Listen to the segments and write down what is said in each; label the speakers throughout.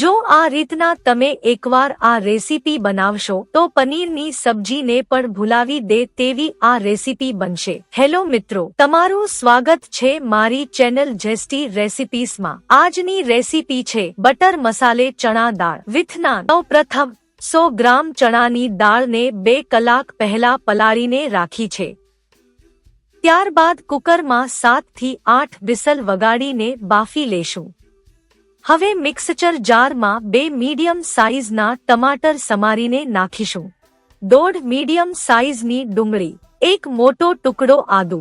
Speaker 1: જો આ રીતના તમે એકવાર આ રેસીપી બનાવશો, તો પનીરની સબ્જીને પણ ભૂલાવી દે તેવી આ રેસીપી બનશે. હેલો મિત્રો, તમારું સ્વાગત છે મારી ચેનલ જેસ્ટી રેસીપીસમાં આજની રેસીપી છે બટર મસાલે ચણા દાળ. વિથ નાન. સૌ ગ્રામ ચણાની દાળને બે કલાક પહેલા પલાળીને રાખી છે. ત્યારબાદ કુકરમાં સાતથી આઠ વિસલ વગાડીને બાફી લેશું. હવે મિક્સચર જારમાં બે મીડિયમ સાઇઝના ટમાટર સમારીને નાખીશું. દોઢ મીડિયમ સાઇઝની ડુંગળી, એક મોટો ટુકડો આદુ,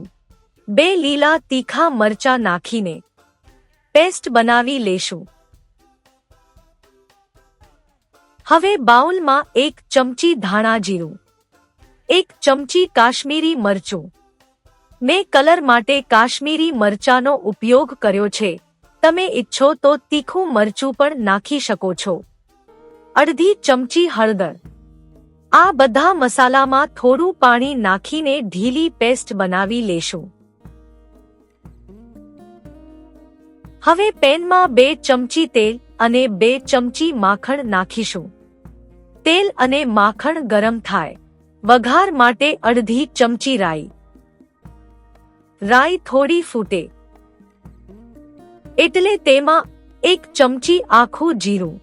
Speaker 1: બે લીલા તીખા મરચા નાખીને પેસ્ટ બનાવી લેશું. હવે બાઉલમાં એક ચમચી ધાણા જીરું, એક ચમચી કાશ્મીરી મરચું. મેં કલર માટે કાશ્મીરી મરચાનો ઉપયોગ કર્યો છે. તમે ઈચ્છો તો તીખું મરચું પણ નાખી શકો છો. અડધી ચમચી હળદર. આ બધા મસાલામાં થોડું પાણી નાખીને ઢીલી પેસ્ટ બનાવી લેશું. હવે પેનમાં બે ચમચી તેલ અને બે ચમચી માખણ નાખીશું. તેલ અને માખણ ગરમ થાય. વઘાર માટે અડધી ચમચી રાઈ. રાઈ થોડી ફૂટે. એટલે તેમાં એક ચમચી આખું જીરું.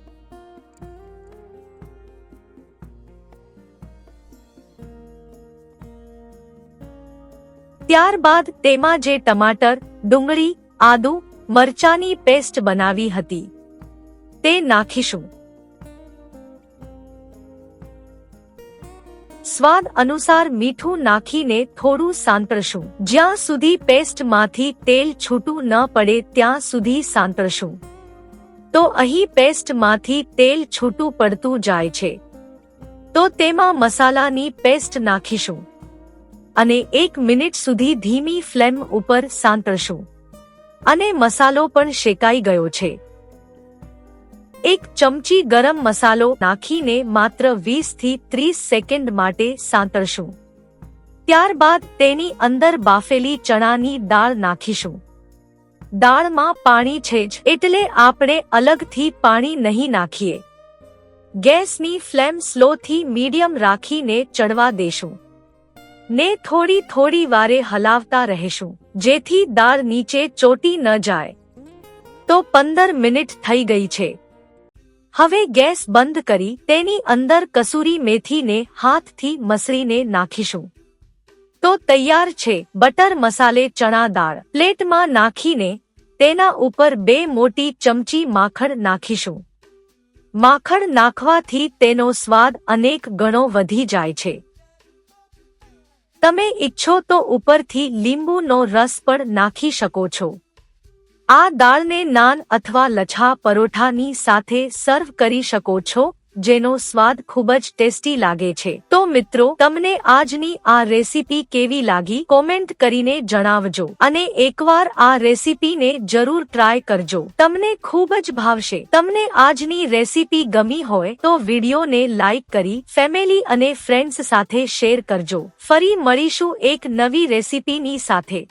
Speaker 1: ત્યારબાદ તેમાં જે ટમાટર, ડુંગળી, આદુ, મરચાની પેસ્ટ બનાવી હતી. તે નાખીશું. સ્વાદ અનુસાર મીઠું નાખીને થોડું સાંતળશું. જ્યાં સુધી પેસ્ટમાંથી તેલ છૂટું ન પડે ત્યાં સુધી સાંતળશું. તો અહીં પેસ્ટમાંથી તેલ છૂટું પડતું જાય છે. તો તેમાં મસાલાની પેસ્ટ નાખીશું. અને એક મિનિટ સુધી ધીમી ફ્લેમ ઉપર સાંતળશું. અને મસાલો પણ શેકાઈ ગયો છે. એક ચમચી ગરમ મસાલો નાખીને માત્ર વીસથી ત્રીસ સેકન્ડ માટે સાંતળશું. ત્યારબાદ તેની અંદર બાફેલી ચણાની દાળ નાખીશું. દાળમાં પાણી છે જ, એટલે આપણે અલગથી પાણી નહીં નાખીએ. ગેસની ફ્લેમ સ્લોથી મીડિયમ રાખીને ચડવા દેશું. ને થોડી થોડી વારે હલાવતા રહેશું, જેથી દાળ નીચે ચોટી ન જાય. તો પંદર મિનિટ થઈ ગઈ છે. હવે ગેસ બંધ કરી તેની અંદર કસૂરી મેથીને હાથથી મસળીને નાખીશું. તો તૈયાર છે બટર મસાલે ચણા દાળ. પ્લેટમાં નાખીને તેના ઉપર બે મોટી ચમચી માખણ નાખીશું. માખણ નાખવાથી તેનો સ્વાદ અનેક ગણો વધી જાય છે. તમે ઈચ્છો તો ઉપરથી લીંબુનો રસ પણ નાખી શકો છો. આ દાળને નાન અથવા લછા પરોઠાની સાથે સર્વ કરી શકો છો, જેનો સ્વાદ ખૂબ જ ટેસ્ટી લાગે છે. તો મિત્રો, તમને આજની આ રેસીપી કેવી લાગી? કોમેન્ટ કરીને જણાવજો અને એકવાર આ રેસીપીને જરૂર ટ્રાય કરજો. તમને ખૂબ જ ભાવશે. તમને આજની રેસીપી ગમી હોય તો વિડીયોને લાઈક કરી, ફેમિલી અને ફ્રેન્ડ્સ સાથે શેર કરજો. ફરી મળીશું એક નવી રેસીપીની સાથે.